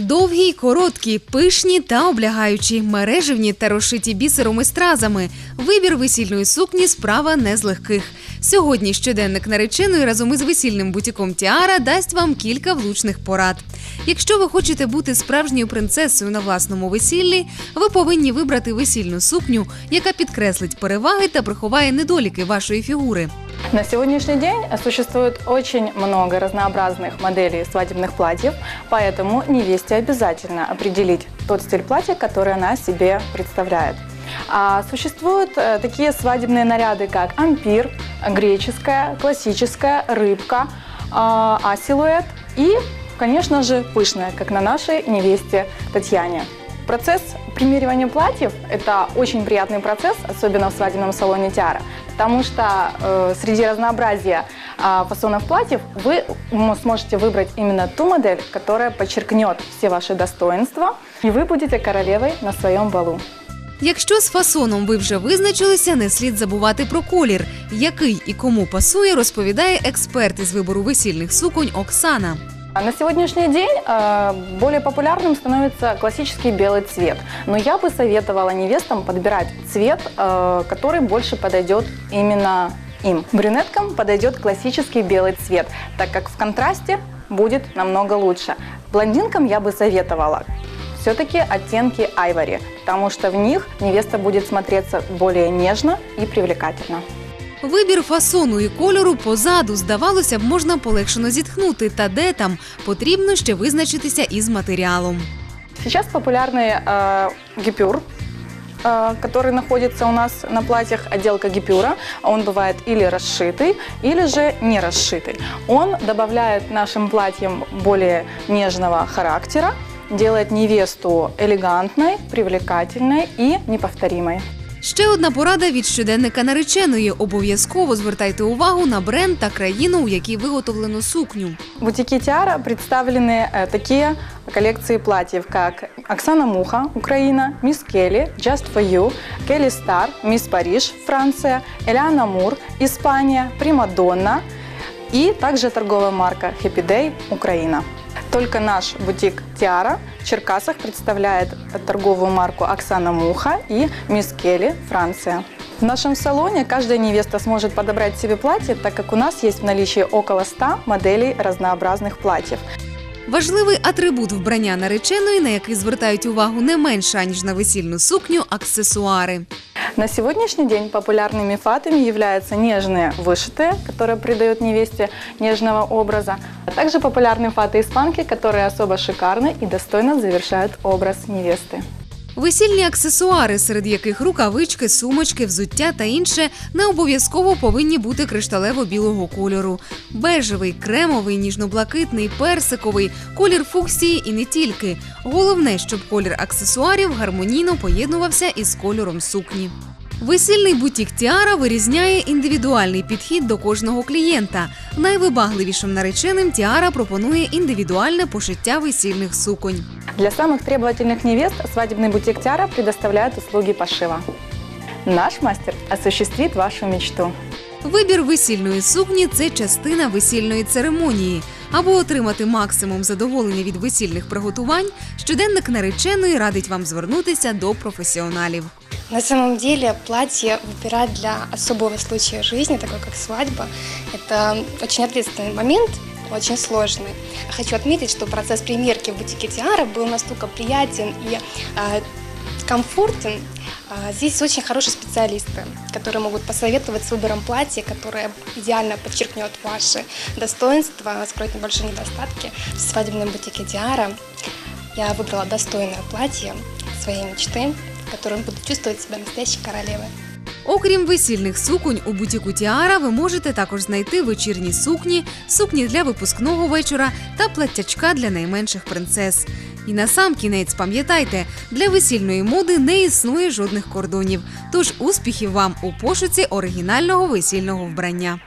Довгі короткі, пишні та облягаючі, мережевні та розшиті бісером і стразами. Вибір весільної сукні справа не з легких. Сьогодні щоденник нареченої разом із весільним бутіком Тіара дасть вам кілька влучних порад. Якщо ви хочете бути справжньою принцесою на власному весіллі, ви повинні вибрати весільну сукню, яка підкреслить переваги та приховає недоліки вашої фігури. На сегодняшний день существует очень много разнообразных моделей свадебных платьев, поэтому невесте обязательно определить тот стиль платья, который она себе представляет. А существуют э, такие свадебные наряды, как ампир, греческая, классическая, рыбка, а силуэт и, конечно же, пышная, как на нашей невесте Татьяне. Процесс примеривания платьев – это очень приятный процесс, особенно в свадебном салоне Тиара, потому что э, среди разнообразия э, фасонов платьев вы м- сможете выбрать именно ту модель, которая подчеркнет все ваши достоинства, и вы будете королевой на своем балу. Якщо з фасоном ви вже визначилися, не слід забувати про колір, який і кому пасує, розповідає експерт із вибору весільних суконь Оксана. А На сегодняшний день э, более популярным становится классический белый цвет. Но я бы советовала невестам подбирать цвет, э, который больше подойдет именно им. Брюнеткам подойдет классический белый цвет, так как в контрасте будет намного лучше. Блондинкам я бы советовала все-таки оттенки айвори, потому что в них невеста будет смотреться более нежно и привлекательно. Вибір фасону і кольору позаду, здавалося б, можна полегшено зітхнути, та де там потрібно ще визначитися із матеріалом. Сейчас популярный э, гипюр, э, который находится у нас на платьях, отделка гипюра. Он бывает или расшитый, или же не расшитый. Он добавляет нашим платьям более нежного характера, делает невесту элегантной, привлекательной и неповторимой. Ще одна порада від щоденника нареченої: обов'язково звертайте увагу на бренд та країну, у якій виготовлено сукню. В бутике Тиара представлены э, такие коллекции платьев, как Оксана Муха, Украина, Мисс Келли, Just for You, Келли Стар, Мисс Париж, Франция, Элиана Мур, Испания, Примадонна и также торговая марка Happy Day, Украина. Только наш бутик Тиара в Черкасах представляет торговую марку Оксана Муха и Мисс Келли, Франция. В нашем салоне каждая невеста сможет подобрать себе платье, так как у нас есть в наличии около 100 моделей разнообразных платьев. Важливий атрибут вбрання нареченої, на який звертають увагу не менше аніж на весільну сукню аксесуари. На сегодняшний день популярными фатами являются нежные вышитые, которые придают невесте нежного образа, а также популярны фаты-испанки, которые особо шикарны и достойно завершают образ невесты. Весільні аксесуари, серед яких рукавички, сумочки, взуття та інше, не обов'язково повинні бути кришталево-білого кольору. Бежевий, кремовий, ніжно-блакитний, персиковий, колір фуксії і не тільки. Головне, щоб колір аксесуарів гармонійно поєднувався із кольором сукні. Весільний бутік Тіара вирізняє індивідуальний підхід до кожного клієнта. Найвибагливішим нареченим Тіара пропонує індивідуальне пошиття весільних суконь. Для самых требовательных невест свадебный бутик Тиара предоставляет услуги пошива. Наш мастер осуществит вашу мечту. Вибір весільної сукні це частина весільної церемонії. Аби отримати максимум задоволення від весільних приготувань, щоденник нареченої радить вам звернутися до професіоналів. На самом деле платье выбирать для особого случая жизни, такой как свадьба, это очень ответственный момент, Очень сложный. Хочу отметить, что процесс примерки в бутике Тиара был настолько приятен и э, комфортен. А, Здесь очень хорошие специалисты, которые могут посоветовать с выбором платья, которое идеально подчеркнет ваши достоинства, скроет небольшие недостатки. В свадебном бутике Диара я выбрала достойное платье своей мечты, в котором буду чувствовать себя настоящей королевой. Окрім весільних суконь, у бутіку Тіара ви можете також знайти вечірні сукні, сукні для випускного вечора та платтячка для найменших принцес. І на сам кінець пам'ятайте, для весільної моди не існує жодних кордонів. Тож успіхів вам у пошуці оригінального весільного вбрання.